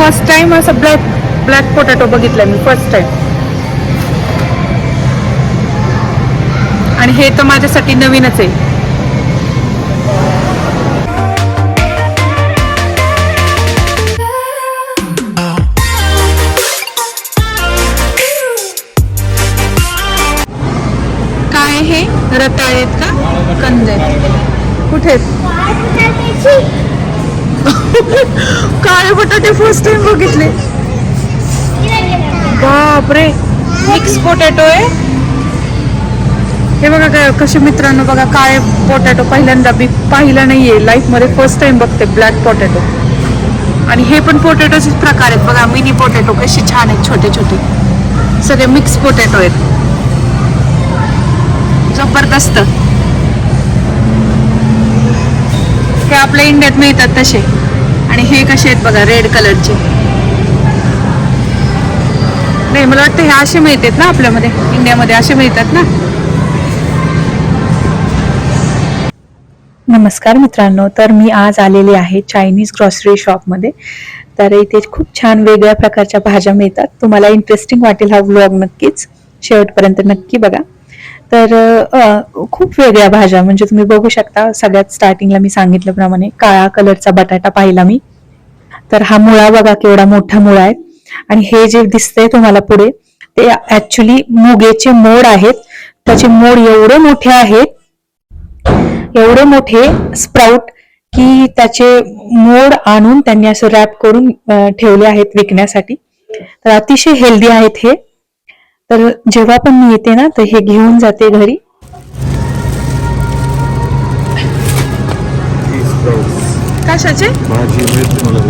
First time असं black black potato बघितला मी फर्स्ट टाइम आणि हे तर माझ्यासाठी नवीनच आहे. काय हे? रताळे आहेत का कंद कुठे काळे बटाटे फर्स्ट टाइम बघितले. बापरे. मिक्स पोटॅटो आहे. हे बघा काय कसे मित्रांनो बघा काळे पोटॅटो पहिल्यांदा मी पाहिलं नाहीये. लाईफमध्ये फर्स्ट टाइम बघते ब्लॅक पोटॅटो आणि हे पण पोटॅटोचेच प्रकार आहेत. बघा मिनी पोटॅटो कसे छान आहेत छोटे छोटे सगळे मिक्स पोटॅटो आहेत. जबरदस्त. हे आपल्या इंडियात मिळतात तसे. आणि हे कसे आहेत बघा रेड कलरचे नाही मला वाटतं हे असे मिळतात ना आपल्यामध्ये इंडियामध्ये असे मिळतात ना. नमस्कार मित्रांनो तर मी आज आलेले आहे चायनीज ग्रॉसरी शॉपमध्ये तर इथे खूप छान वेगळ्या प्रकारच्या भाज्या मिळतात. तुम्हाला इंटरेस्टिंग वाटेल हा व्लॉग नक्कीच. शेवटपर्यंत नक्की बघा. तर खूप वेगळ्या भाज्या म्हणजे तुम्ही बघू शकता सगळ्यात स्टार्टिंगला मी सांगितल्याप्रमाणे काळा कलरचा बटाटा पाहिला मी. तर हा मुळा बघा केवढा मोठा मुळा आहे. आणि हे जे दिसतंय तुम्हाला पुढे ते ऍक्च्युली मुगेचे मोड आहेत. त्याचे मोड एवढे मोठे आहेत एवढे मोठे स्प्राउट की त्याचे मोड आणून त्यांनी असं रॅप करून ठेवले आहेत विकण्यासाठी. तर अतिशय हेल्दी आहेत हे. तर जेव्हा पण मी येते ना तर हे घेऊन जाते घरी. कशाचे? भाजी मिळते मला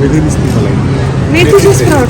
वेगळी दिसते मला मेथीचे स्प्राउट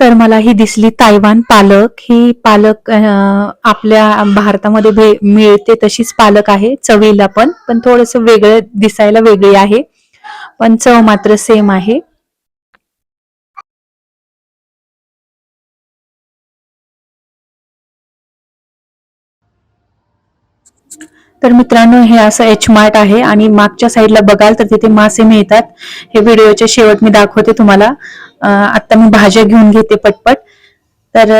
तर मला ही दिसली तायवान पालक. ही पालक आपल्या भारतामध्ये मिळते तशीच पालक आहे चवीला पण पण थोडस वेगळं दिसायला वेगळी आहे. पण चव मात्र सेम आहे. तर मित्रांनो हे असं एच मार्ट आहे आणि मागच्या साईडला बघाल तर तिथे मासे मिळतात. हे व्हिडिओचे शेवट मी दाखवते तुम्हाला. आता मी भाज्या घेऊन घेते पटपट. तर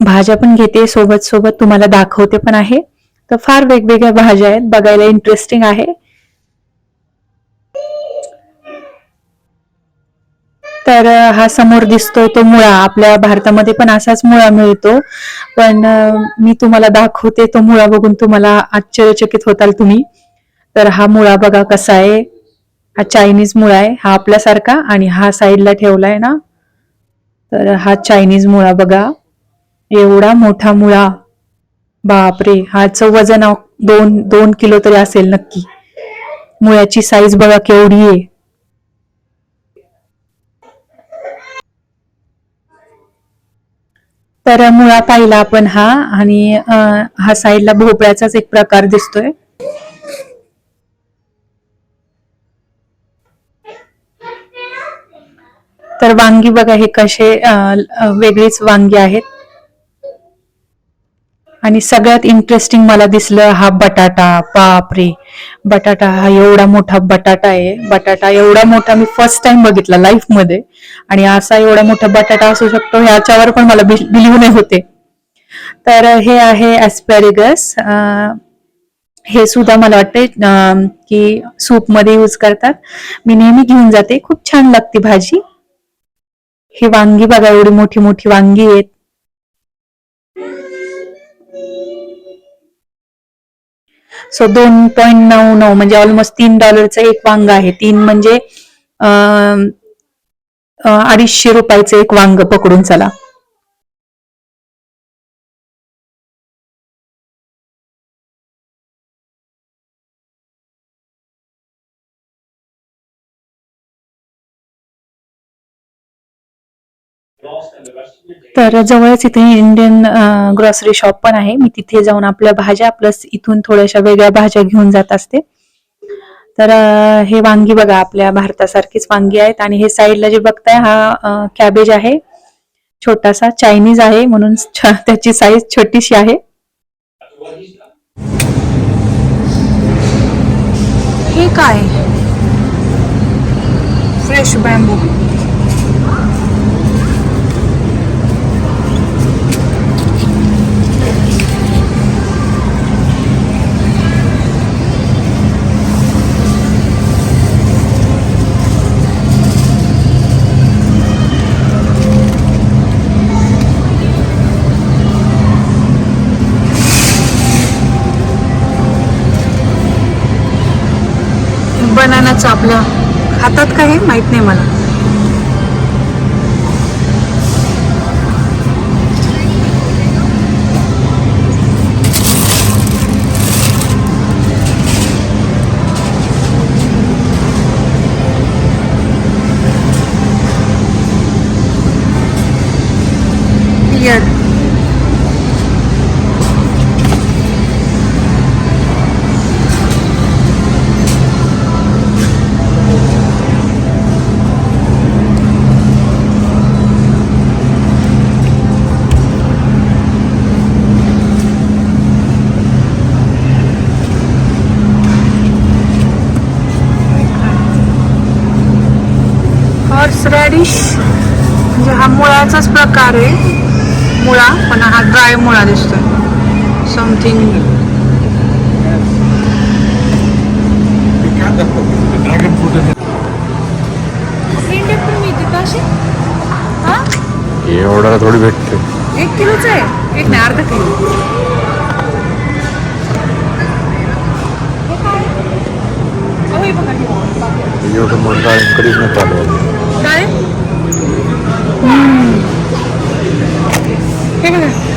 भाज्या पण घेते सोबत सोबत तुम्हाला दाखवते पण आहे. तर फार वेगवेगळ्या भाज्या आहेत बघायला इंटरेस्टिंग आहे. तर हा समोर दिसतोय तो मुळा. आपल्या भारतामध्ये पण असाच मुळा मिळतो. पण मी तुम्हाला दाखवते तो मुळा बघून तुम्हाला आश्चर्यचकित होताल तुम्ही. तर हा मुळा बघा कसा आहे. हा चायनीज मुळा आहे. हा आपल्यासारखा आणि हा साईडला ठेवलाय ना तर हा चायनीज मुळा बघा. एवढा मोठा मुळा. बापरे हाचं वजन दोन दोन किलो तरी असेल नक्की. मुळ्याची साईज बघा केवढी आहे. तर मुळा पाहिला आपण हा आणि हा साईडला भोपळ्याचाच एक प्रकार दिसतोय. तर वांगी बघा हे कसे वेगळीच वांगी आहेत. आणि सगळ्यात इंटरेस्टिंग मला दिसलं हा बटाटा बापरे! बटाटा हा एवढा मोठा बटाटा आहे. बटाटा एवढा मोठा मी फर्स्ट टाइम बघितला लाईफमध्ये. आणि असा एवढा मोठा बटाटा असू शकतो ह्याच्यावर पण मला बिलीव नाही होते. तर हे आहे ॲस्पॅरिगस हे सुद्धा मला वाटते की सूपमध्ये यूज करतात. मी नेहमी घेऊन जाते. खूप छान लागते भाजी. ही वांगी बघा एवढी मोठी मोठी वांगी आहेत. सो दोन पॉईंट नऊ नऊ म्हणजे ऑलमोस्ट तीन डॉलरचं एक वांग आहे. तीन म्हणजे अडीचशे रुपयाचं एक वांग पकडून चला. तर जवळच इथे इंडियन ग्रॉसरी शॉप पण आहे. मी तिथे जाऊन आपल्या भाज्या प्लस इथून थोड्याशा वेगळ्या भाज्या घेऊन जात असते. तर हे वांगी बघा आपल्या भारतासारखीच वांगी आहेत. आणि हे साईडला जे बघताय हा कॅबेज आहे. छोटासा चायनीज आहे म्हणून त्याची साईज छोटीशी आहे. हे काय? फ्रेश बॅम्बू खातात का हे? नाही मला. हा मुळाचाच प्रकार आहे. मुळा पण हा ड्राय मुळा दिसतोय. समथिंग एवढा थोडी भेटते एक किलोच आहे. एक नाही अर्धा किलो. एवढं डाळिंब कधीच नाही चालू होत. काय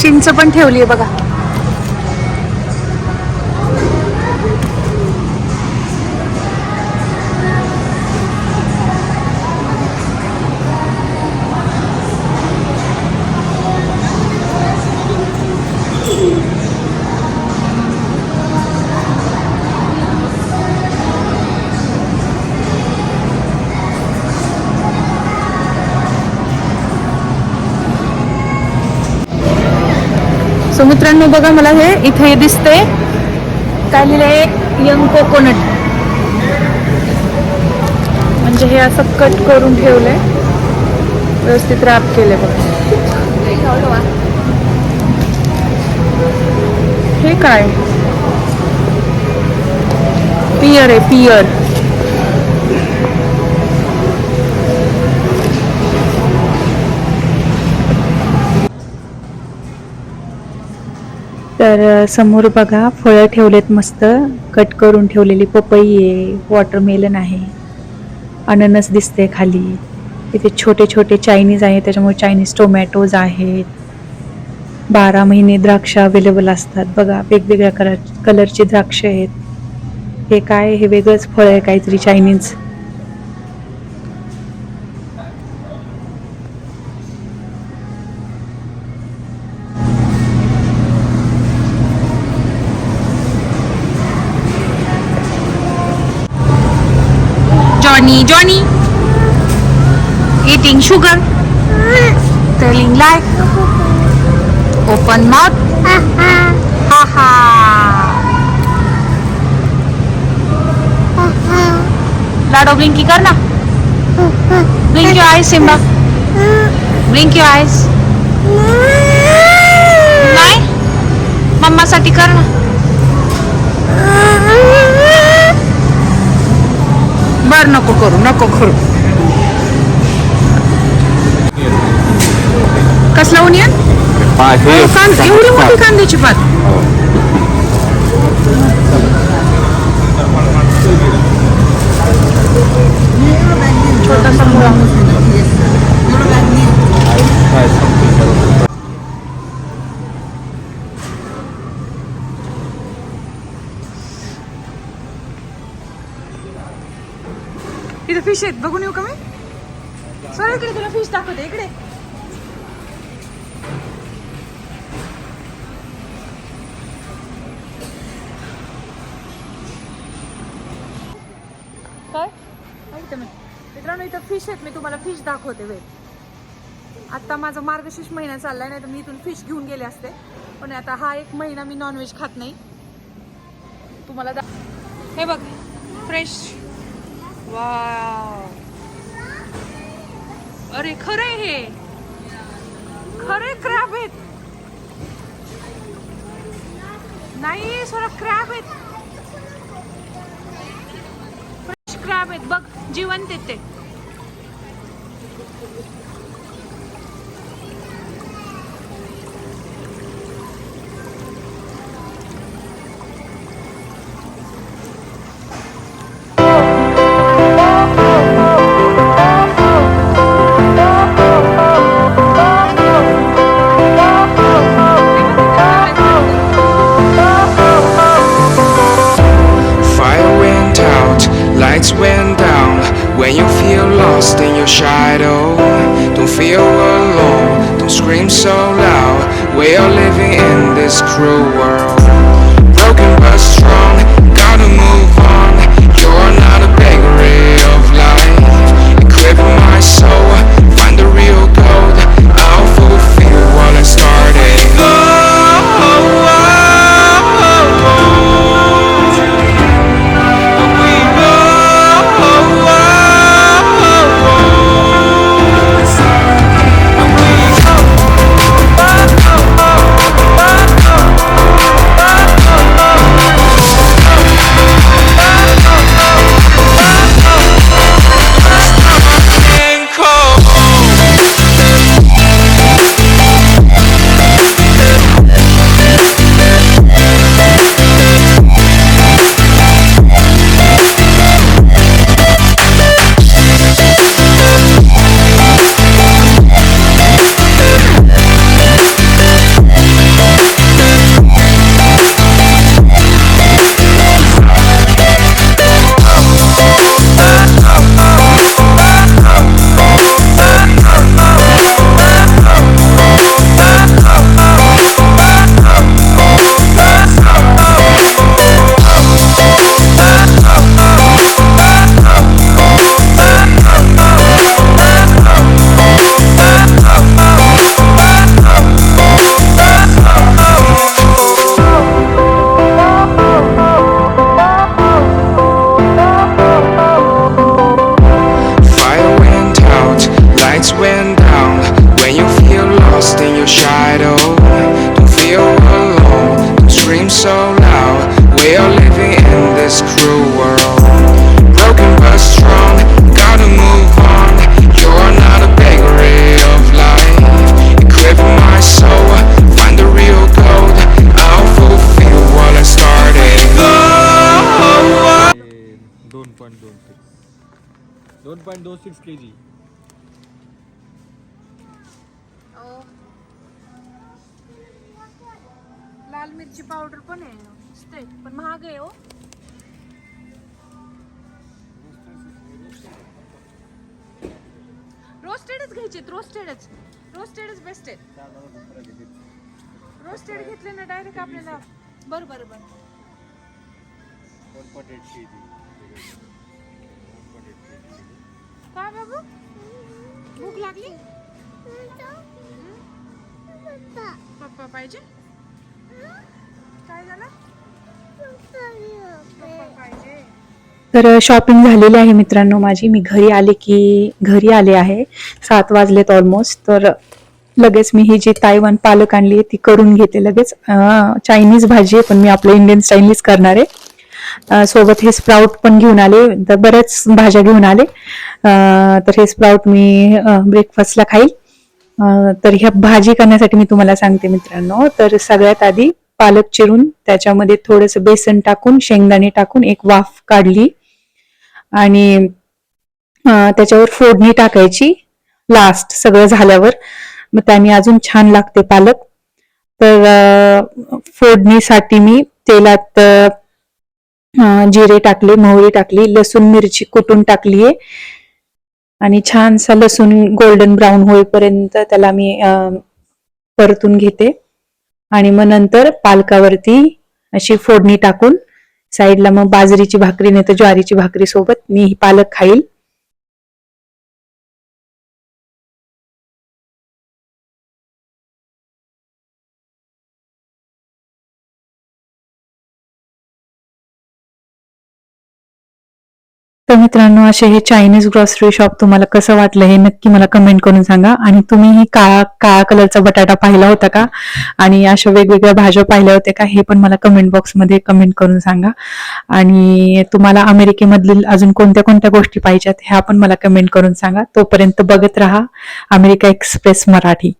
चिंच पण ठेवली आहे बघा. सो मित्रांनो बघा मला हे इथे दिसते. काय लिहिलंय यंग कोकोनट म्हणजे हे असं कट करून ठेवलंय. व्यवस्थित रॅप केले बघा. हे काय? पियर आहे पियर तर समोर बघा फळं ठेवलेत मस्त. कट करून ठेवलेली पपई आहे वॉटरमेलन आहे. अननस दिसते खाली. इथे छोटे छोटे चायनीज आहे त्याच्यामुळे चायनीज टोमॅटोज आहेत. बारा महिने द्राक्ष अवेलेबल असतात. बघा वेगवेगळ्या कलर कलरची द्राक्ष आहेत. हे काय? हे वेगळंच फळ आहे काहीतरी Chinese Johnny. Johnny eating sugar, telling lie, open mouth, haha. Lado blinky karna. Blink your eyes, Simba. Blink your eyes. Nai, mama sati karna. बर नको करू नको करू कसला ओनियन पा- हे कांद एवढी मोठी कांद्याची पात छोटासा मुळा इथे फिश आहेत. बघून येऊ का मी? सर इकडे तुला फिश दाखवते. इकडे. काय? मी मित्रांनो इथं फिश आहेत. मी तुम्हाला फिश दाखवते वेळ आता माझा मार्गशीर्ष महिना चाललाय नाही तर मी इथून फिश घेऊन गेले असते. पण आता हा एक महिना मी नॉनव्हेज खात नाही. तुम्हाला हे बघ फ्रेश वा अरे खरे हे. खरे क्रॅब आहेत. नाही सोडा क्रॅब आहेत. फ्रेश क्रॅब आहेत. बघ जिवंत येते सिक्स के जी लाल मिरची पावडर पण आहे. मस्त आहे पण महाग आहे हो. रोस्टेडच घ्यायचे रोस्टेडच रोस्टेडच बेस्ट आहेत. रोस्टेड घेतले ना डायरेक्ट आपल्याला. बर बर बर. का बाबू? भूक लागली? पप्पा पाहिजे? काय झालं? पप्पा पाहिजे. तर शॉपिंग झालेली आहे मित्रांनो माझी. मी घरी आले की घरी आले आहे. सात वाजलेत ऑलमोस्ट तर लगेच मी ही जी तायवान पालक आणली आहे ती करून घेते लगेच. चायनीज भाजी आहे पण मी आपलं इंडियन स्टाईलनीच करणार आहे. सोबत हे स्प्राऊट पण घेऊन आले. तर बऱ्याच भाज्या घेऊन आले. तर हे स्प्राऊट मी ब्रेकफास्टला खाईल. तर ह्या भाजी करण्यासाठी मी तुम्हाला सांगते मित्रांनो. तर सगळ्यात आधी पालक चिरून त्याच्यामध्ये थोडंसं बेसन टाकून शेंगदाणे टाकून एक वाफ काढली. आणि त्याच्यावर फोडणी टाकायची लास्ट सगळं झाल्यावर. मग त्याने अजून छान लागते पालक. तर फोडणीसाठी मी तेलात जिरे टाकले मोहरी टाकली लसूण मिरची कुटून टाकली आणि छानसा लसूण गोल्डन ब्राऊन होईपर्यंत त्याला मी परतून घेते. आणि मग नंतर पालकावरती अशी फोडणी टाकून साईडला मग बाजरीची भाकरी नाही तर ज्वारीची भाकरी सोबत मी ही पालक खाईल. तर मित्रांनो असे हे चायनीज ग्रॉसरी शॉप तुम्हाला कसं वाटलं हे नक्की मला कमेंट करून सांगा. आणि तुम्ही ही काळा काळा कलरचा बटाटा पाहिला होता का? आणि अशा वेगवेगळ्या भाज्या पाहिल्या होत्या का? हे पण मला कमेंट बॉक्समध्ये कमेंट करून सांगा. आणि तुम्हाला अमेरिकेमधील अजून कोणत्या कोणत्या गोष्टी पाहिजेत ह्या पण मला कमेंट करून सांगा. तोपर्यंत बघत राहा अमेरिका एक्सप्रेस मराठी.